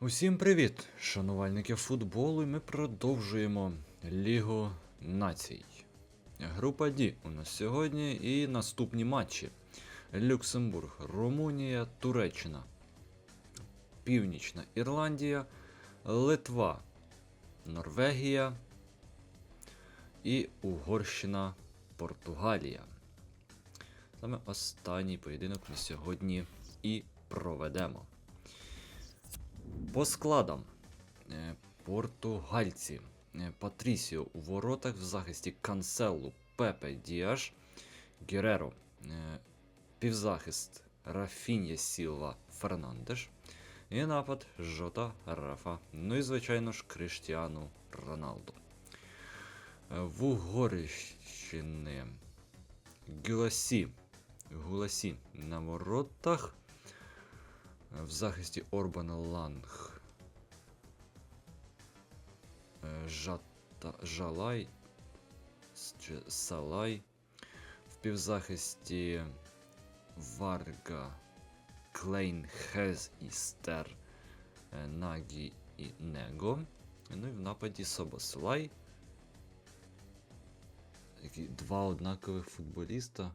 Усім привіт, шанувальники футболу, і ми продовжуємо Лігу націй. Група D у нас сьогодні і наступні матчі: Люксембург, Румунія, Туреччина, Північна Ірландія, Литва, Норвегія і Угорщина, Португалія. Саме останній поєдинок ми сьогодні і проведемо. По складам. Е, Португальці. Е, Патрісіо у воротах в захисті Канселу, Пепе Діаш, Гереро. Е, Півзахист Рафінія Сілва Фернандеш. І напад Жота Рафа. Ну і, звичайно ж, Криштіану Роналду. В Угорщини Гюласі. Гуласі на воротах. В захисті Орбана Ланг. Жата, Жалай. Салай. В півзахисті Варга. Клейн Хез і Стер. е, Нагі і Него. Ну і в нападі Собослай. Які два однакових футболіста.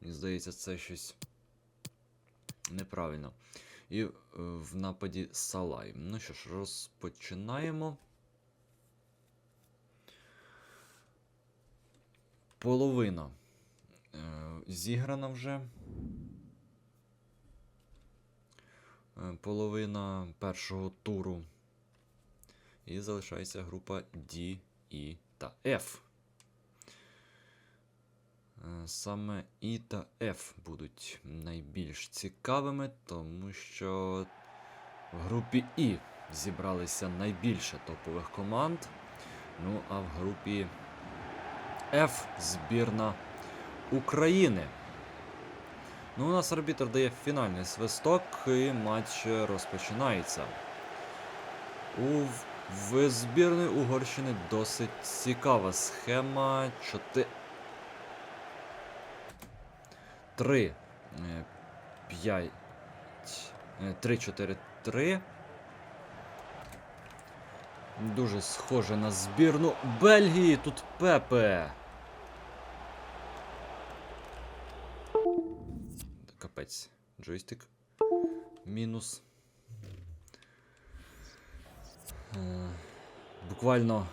Мені здається, це щось неправильно. І е, в нападі Салай. Ну що ж, розпочинаємо. Половина е, зіграна вже. Е, половина першого туру. І залишається група D, E та F. Е, Саме І та F будуть найбільш цікавими, тому що в групі І зібралися найбільше топових команд. Ну а в групі F збірна України. Ну, у нас арбітр дає фінальний свисток, і матч розпочинається. У в збірної Угорщини досить цікава схема. 4 3, 5, 3, 4, 3. Дуже схоже на збірну Бельгії. Тут Пепе. Капець. Джойстик. Мінус. Е, Буквально.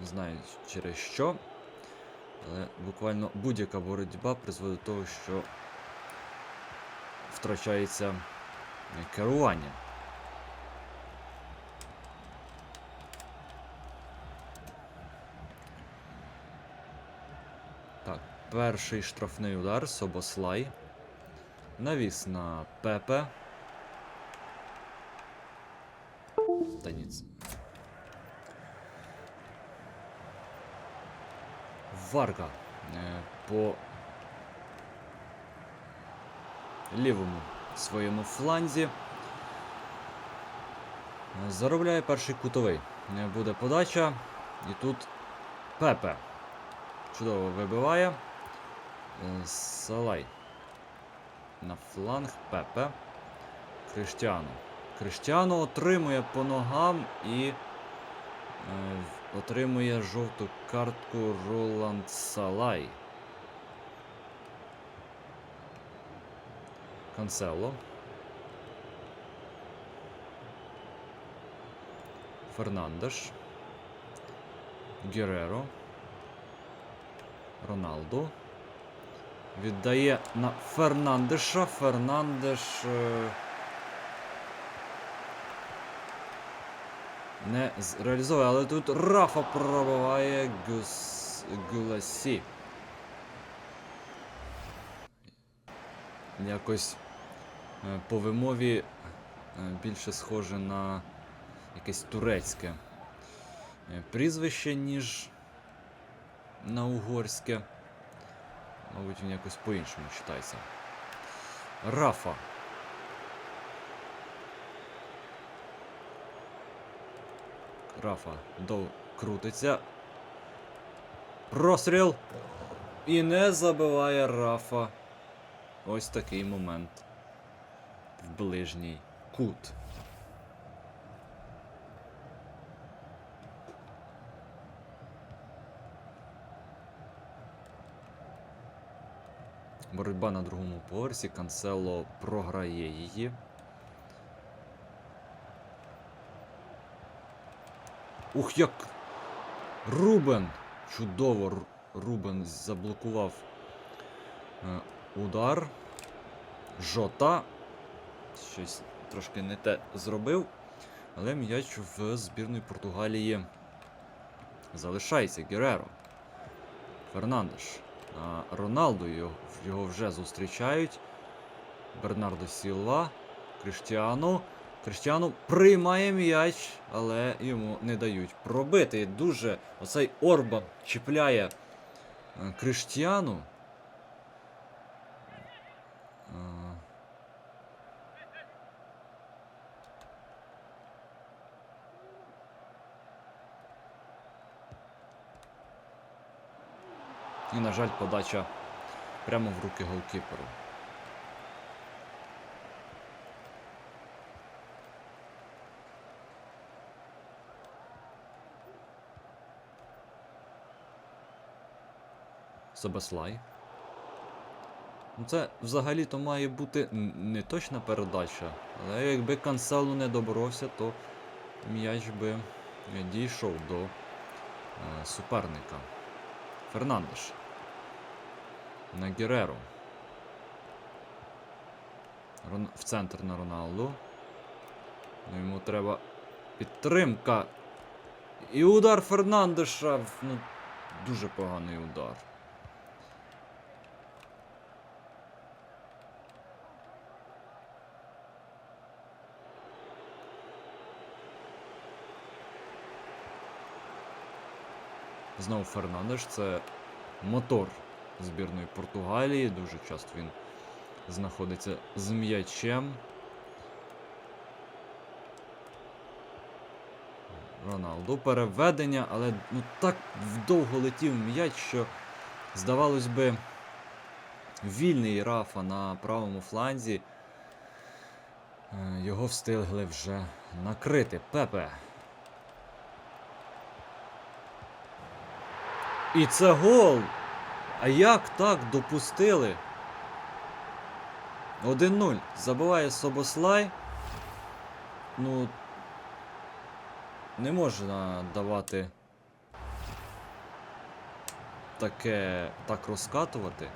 Не знаю через що. Але буквально будь-яка боротьба призводить до того, що втрачається керування. Так, перший штрафний удар Собослай. Навіс на Пепе. Та ні. Варга е, по лівому своєму фланзі. Заробляє перший кутовий. Е, Буде подача. І тут Пепе. Чудово вибиває. Е, Салай. На фланг Пепе. Криштіану. Криштіану отримує по ногам і е, отримує жовту картку Роланд Салай. Канцело. Фернандеш. Гереро. Роналду. Віддає на Фернандеша. Фернандеш. е, Не з- реалізовує, але тут Рафа пробиває Гус... Гуласі. Якось е, по вимові е, більше схоже на якесь турецьке прізвище, ніж на угорське. Мабуть, він якось по-іншому читається. Рафа. Рафа докрутиться. Простріл. І не забиває Рафа. Ось такий момент. В ближній кут. Боротьба на другому поверсі. Канцело програє її. Ух, як Рубен! Чудово Рубен заблокував е, удар. Жота. Щось трошки не те зробив. Але м'яч в збірної Португалії залишається Гереро. Фернандеш. Роналду його, його вже зустрічають. Бернардо Сілва. Криштіану. Криштіану приймає м'яч, але йому не дають пробити. Дуже оцей Орба чіпляє е, Криштіану. На жаль, подача прямо в руки голкіперу. Собеслай. Ну, Це взагалі-то має бути не точна передача, але якби Канселу не доборовся, то м'яч би дійшов до е, суперника. Фернандеш. На Гереру. В центр на Роналду. Ну, йому треба підтримка. І удар Фернандеша. Ну, дуже поганий удар. Знову Фернандеш, це мотор збірної Португалії. Дуже часто він знаходиться з м'ячем. Роналду переведення, але ну так вдовго летів м'яч, що здавалось би вільний Рафа на правому фланзі. Е, Його встигли вже накрити. Пепе. І це гол! А як так допустили? 1-0. Забиває Собослай. Ну. Не можна давати таке так розкатувати.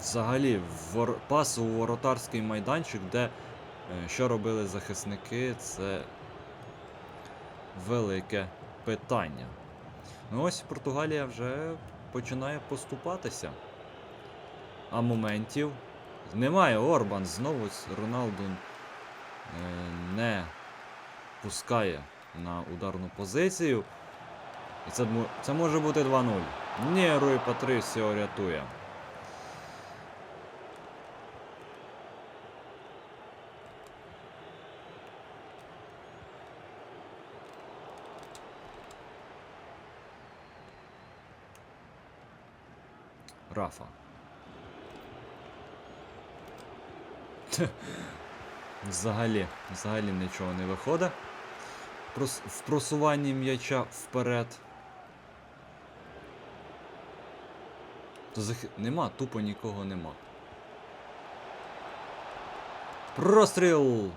Взагалі, вор... пас у воротарський майданчик, де е, що робили захисники, це велике питання. Ну ось Португалія вже починає поступатися. А моментів немає. Орбан знову Роналду е, не пускає на ударну позицію. І це, це може бути 2-0. Ні, Руй Патрисіо рятує. Рафа. Взагалі, взагалі нічого не виходить. В просуванні м'яча вперед. То захи... Нема, тупо нікого нема. Простріл!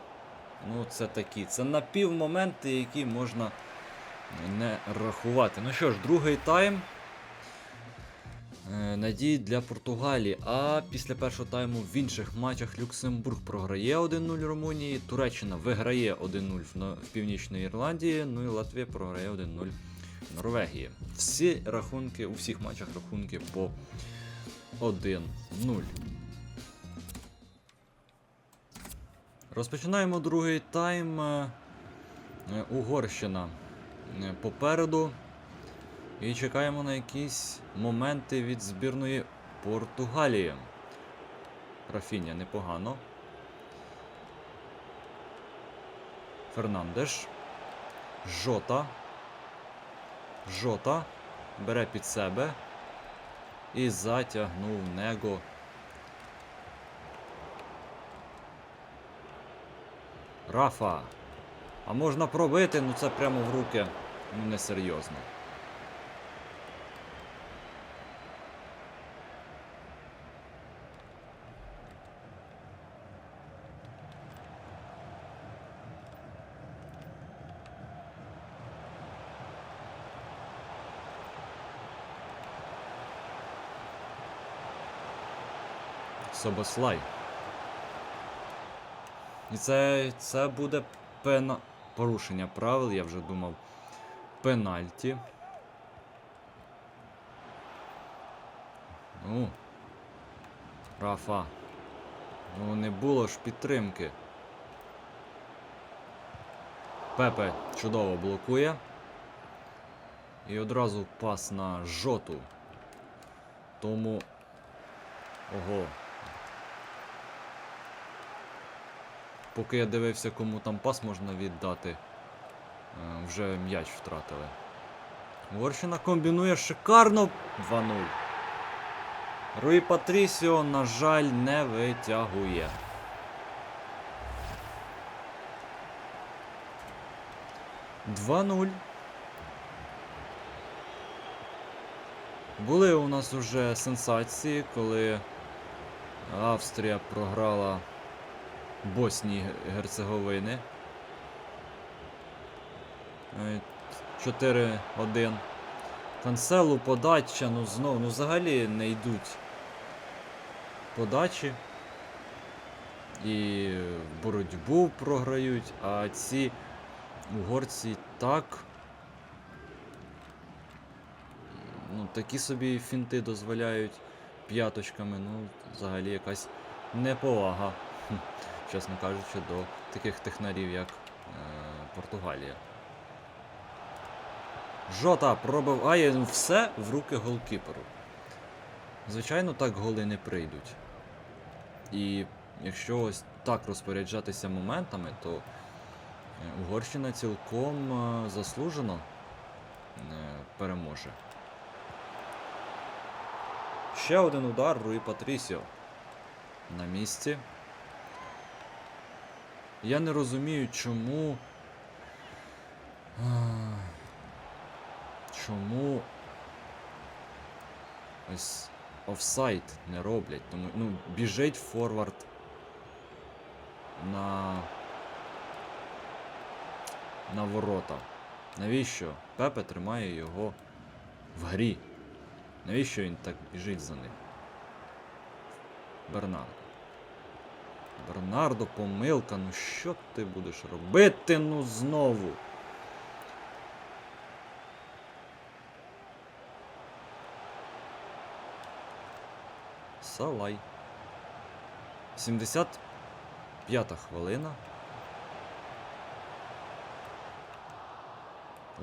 Ну, це такі. Це напівмоменти, які можна не рахувати. Ну що ж, другий тайм. Е, Надії для Португалії. А після першого тайму в інших матчах Люксембург програє 1-0 Румунії, Туреччина виграє 1-0 в, Но- в Північній Ірландії, ну і Латвія програє 1-0 Норвегії. Всі рахунки, у всіх матчах рахунки по 1-0. Розпочинаємо другий тайм. Е, Угорщина е, попереду. І чекаємо на якісь моменти від збірної Португалії. Рафіня непогано. Фернандеш. Жота. Жота. Бере під себе. І затягнув Него. Рафа. А можна пробити, ну це прямо в руки. Ну несерйозно. Собослай. І це, це буде пена... порушення правил, я вже думав. Пенальті. Ну. Рафа. Ну, не було ж підтримки. Пепе чудово блокує. І одразу пас на жоту. Тому. Ого. Поки я дивився, кому там пас можна віддати, е, вже м'яч втратили. Угорщина комбінує шикарно 2-0. Руї Патрісіо, на жаль, не витягує. Два нуль. Були у нас уже сенсації, коли Австрія програла Боснії Герцеговини. Е, 4-1. Канцелу подача, ну знов, ну взагалі не йдуть подачі. І боротьбу програють, а ці угорці так. Ну, такі собі фінти дозволяють п'яточками, ну, взагалі якась неповага, чесно кажучи, до таких технарів, як е, Португалія. Жота пробиває все в руки голкіперу. Звичайно, так голи не прийдуть. І якщо ось так розпоряджатися моментами, то е, Угорщина цілком е, заслужено е, переможе. Ще один удар Руї Патрісіо. На місці. Я не розумію, чому. Чому ось офсайд не роблять. Тому ну, біжить форвард на. на ворота. Навіщо? Пепе тримає його в грі. Навіщо він так біжить за ним? Бернардо. Бернардо, помилка, ну що ти будеш робити ну знову? Салай. 75-та хвилина.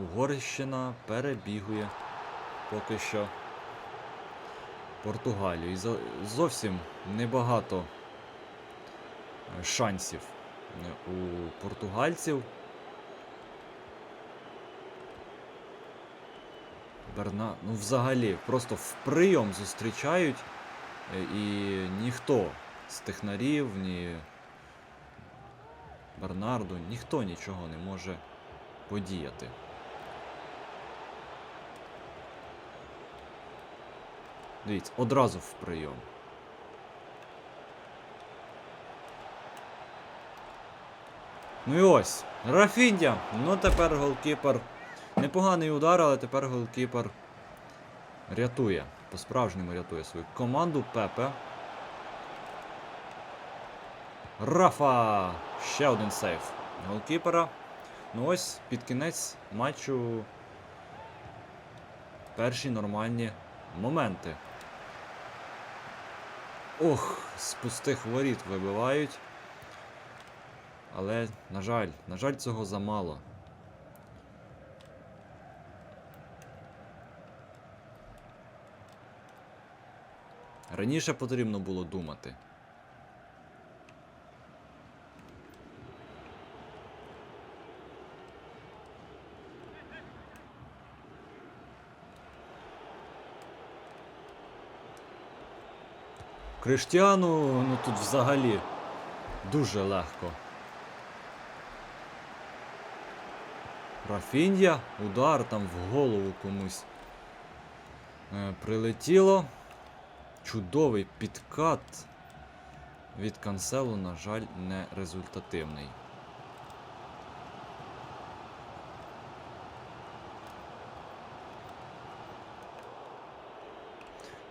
Угорщина перебігує поки що Португалію. І зовсім небагато шансів е, у португальців. Берна... Ну, взагалі, просто в прийом зустрічають, е, і ніхто з технарів, ні Бернарду, ніхто нічого не може подіяти. Дивіться, одразу в прийом. Ну і ось, Рафіндя. Ну тепер голкіпер. Непоганий удар, але тепер голкіпер рятує. По-справжньому рятує свою команду Пепе. Рафа! Ще один сейф голкіпера. Ну ось під кінець матчу перші нормальні моменти. Ох, з пустих воріт вибивають. Але, на жаль, на жаль, цього замало. Раніше потрібно було думати. Криштіану, ну тут взагалі дуже легко. Рафінья, удар там в голову комусь е, прилетіло. Чудовий підкат від канцелу, на жаль, не результативний.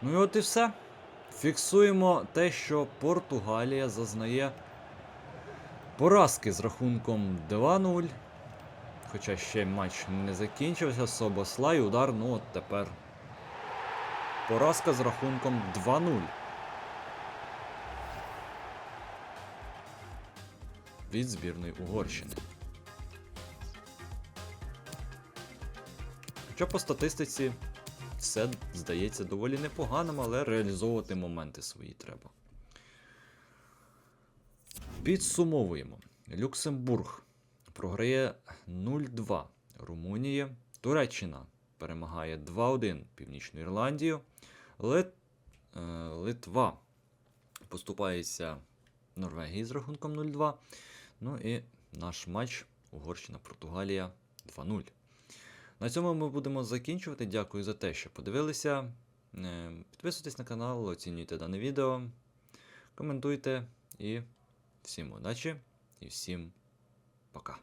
Ну і от і все. Фіксуємо те, що Португалія зазнає поразки з рахунком 2-0. Хоча ще матч не закінчився. Собослай, удар, ну от тепер. Поразка з рахунком 2-0. Від збірної Угорщини. Хоча по статистиці все здається доволі непоганим, але реалізовувати моменти свої треба. Підсумовуємо. Люксембург програє 0-2 Румунії. Туреччина перемагає 2-1 Північну Ірландію. Лит... е, Литва поступається Норвегії з рахунком 0-2. Ну і наш матч Угорщина-Португалія 2-0. На цьому ми будемо закінчувати. Дякую за те, що подивилися. Е, Підписуйтесь на канал, оцінюйте дане відео, коментуйте і всім удачі і всім пока.